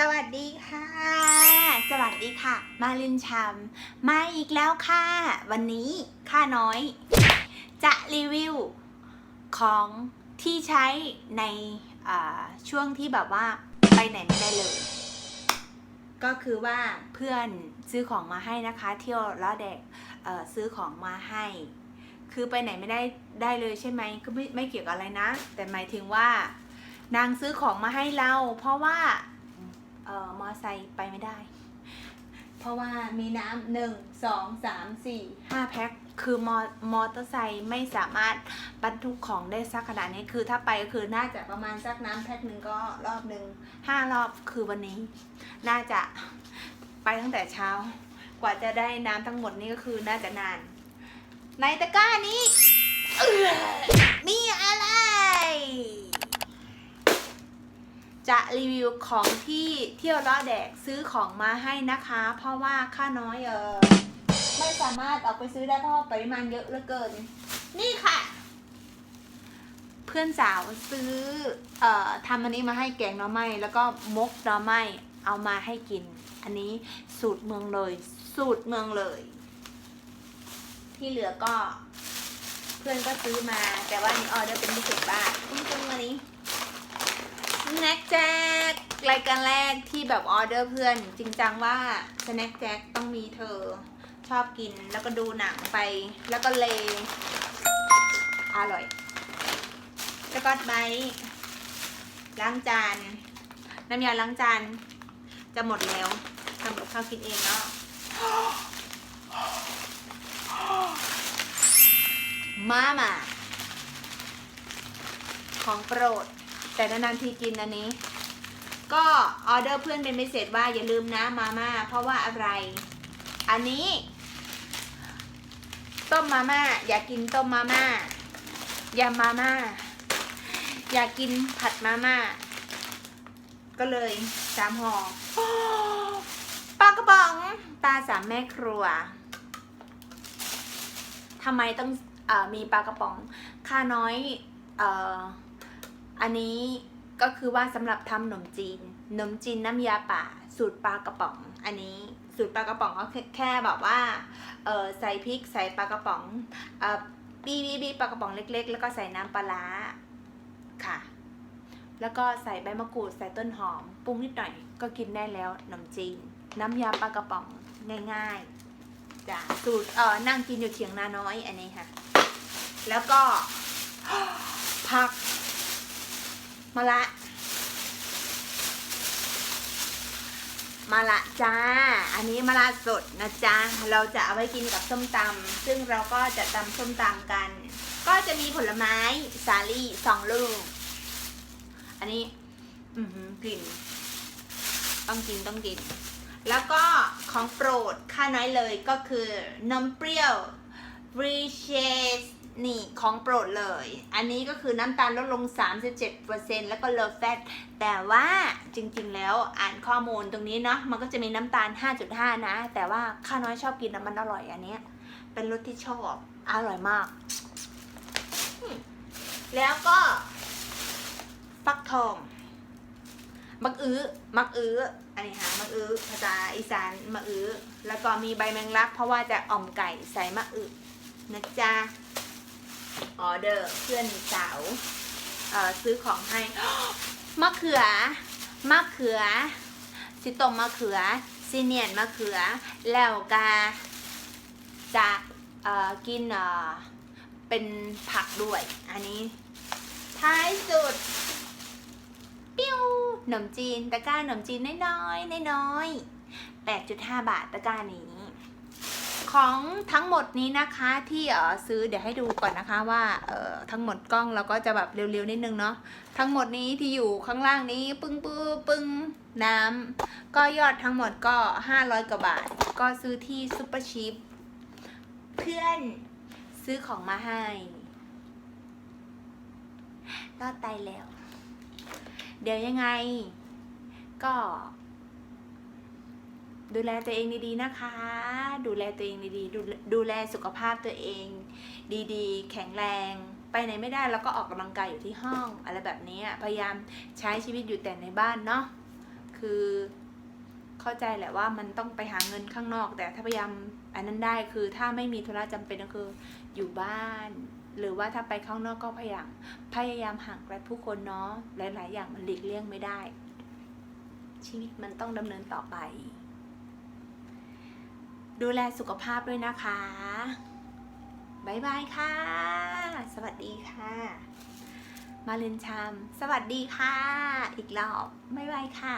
สวัสดีค่ะ สวัสดีค่ะ มาลินชามมาอีกแล้วค่ะ วันนี้ข้าน้อย จะรีวิวของที่ใช้ในช่วงที่แบบว่าไปไหนไม่ได้เลย ก็คือว่าเพื่อนซื้อของมาให้นะคะ เที่ยวล้อเด็กซื้อของมาให้ คือไปไหนไม่ได้ได้เลยใช่ไหมก็ไม่ไม่เกี่ยวกับอะไรนะ แต่หมายถึงว่านางซื้อของมาให้เรา เพราะว่า เอ่อมอไซค์ไปไม่ได้ เพราะว่ามีน้ำหนึ่งสองสามสี่ห้าแพ็คคือมอมอเตอร์ไซค์ไม่สามารถบรรทุกของได้สักขนาดนี้คือถ้าไปก็คือน่าจะประมาณสักน้ำแพ็คหนึ่งก็รอบหนึ่งห้ารอบคือวันนี้ น่าจะไปตั้งแต่เช้า กว่าจะได้น้ำทั้งหมดนี่ก็คือน่าจะนาน ในตะกร้านี้มีอะไร จะรีวิวของที่เที่ยวล้อแดกซื้อของมาให้นะคะ เพราะว่าค่าน้อยเออไม่สามารถออกไปซื้อได้เพราะปริมาณเยอะเหลือเกิน นี่ค่ะ เพื่อนสาวซื้อเอ่อทำอันนี้มาให้แกงหน่อไม้แล้วก็มกหน่อไม้เอามาให้กิน อันนี้สูตรเมืองเลย สูตรเมืองเลย ที่เหลือก็ เพื่อนก็ซื้อมา แต่ว่านี่ออเดอร์เป็นพิเศษบ้างจริงๆวันนี้ แน็คแจ็ครายการแรกที่แบบออเดอร์เพื่อน จริงจังว่าสแน็คแจ็คต้องมีเธอชอบกินแล้วก็ดูหนังไป แล้วก็เลอร่อยสกอตไบล้างจานน้ำยาล้างจานจะหมดแล้วทำกับข้าวกินเองเนาะมามาของโปรด แต่นานๆทีกินอันนี้ ก็ออเดอร์เพื่อนเป็นพิเศษว่าอย่าลืมนะมาม่าเพราะว่าอะไร อันนี้ ต้มมาม่าอยากกินต้มมาม่ายำมาม่าอยากกินผัดมาม่าก็เลยสามห่อปลากระป๋องตาสามแม่ครัวทำไมต้องอมีปลากระป๋องค่าน้อยเอ อันนี้ก็คือว่าสำหรับทำขนมจีนขนมจีนน้ำยาป่า สูตรปลากระป๋อง อันนี้สูตรปลากระป๋องก็แค่แค่แบบว่าใส่พริกใส่ปลากระป๋องอบีบีบีปลากระป๋องเล็ก ๆ แล้วก็ใส่น้ำปลาร้าค่ะ แล้วก็ใส่ใบมะกรูดใส่ต้นหอมปรุงนิดหน่อยก็กินได้แล้วขนมจีน น้ำยาปลากระป๋องง่ายๆจ้ะสูตรเออนั่งกินอยู่เถียงนาน้อยอันนี้ค่ะ แล้วก็ผัก มาละ มาละจ้า อันนี้มาละสดนะจ๊ะ เราจะเอาไว้กินกับส้มตำซึ่งเราก็จะตำส้มตำกัน ก็จะมีผลไม้สาลี่สองลูก อันนี้ อือหือกลิ่น ต้องกินต้องกิน แล้วก็ของโปรดค่าน้อยเลยก็คือนมเปรี้ยวรีเชส นี่ของโปรดเลย อันนี้ก็คือน้ำตาลลดลง 37%แล้วก็ low fat แต่ว่าจริงๆแล้วอ่านข้อมูลตรงนี้เนาะมันก็จะมีน้ำตาล 5.5 นะ แต่ว่าข้าน้อยชอบกินนะมันอร่อยอันนี้เป็นรสที่ชอบ อร่อยมาก แล้วก็ ฟักทอง มักอื้อมักอื้ออันนี้ค่ะมักอื้อภาษาอีสานมักอื้อแล้วก็มีใบแมงลัก เพราะว่าจะอ่อมไก่ใส่มะอื้อนะจ๊ะ ออเดอร์เพื่อนสาวเอ่อซื้อของให้มะเขือมะเขือ สิตมมะเขือสิเนียนมะเขือ แล้วกาจะเอ่อกินเอ่อเป็นผักด้วย อันนี้ ท้ายสุดปิ้วขนมจีนตะกร้าขนมจีนน้อยๆน้อยๆ8.5บาทตะกร้านี้ ของทั้งหมดนี้นะคะที่เออซื้อเดี๋ยวให้ดูก่อนนะคะว่าเออทั้งหมดกล้องเราก็จะแบบเร็วๆนิดนึงเนาะทั้งหมดนี้ที่อยู่ข้างล่างนี้ปึ้งปึ้งปึ้งน้ำก็ยอดทั้งหมดก็ 500กว่าบาท ก็ซื้อที่ซุปเปอร์ชิปเพื่อนซื้อของมาให้รอดตายแล้ว เดี๋ยวยังไง ก็ ดูแลตัวเองดีๆนะคะ ดูแลตัวเองดีๆ ดูดูแลสุขภาพตัวเอง ดีๆ แข็งแรง ไปไหนไม่ได้แล้วก็ออกกำลังกายอยู่ที่ห้อง อะไรแบบนี้พยายามใช้ชีวิตอยู่แต่ในบ้านเนาะคือคือเข้าใจแหละว่ามันต้องไปหาเงินข้างนอก แต่ถ้าพยายามอันนั้นได้คือถ้าไม่มีธุระจำเป็นก็คืออยู่บ้าน หรือว่าถ้าไปข้างนอกก็พยายามพยายามห่างไกลผู้คนเนาะหลาย ๆ อย่างมันหลีกเลี่ยงไม่ได้ ชีวิตมันต้องดำเนินต่อไป ดูแลสุขภาพด้วยนะคะบายบายค่ะ สวัสดีค่ะ มาเรียนชาม สวัสดีค่ะ อีกรอบ บ๊ายบายค่ะ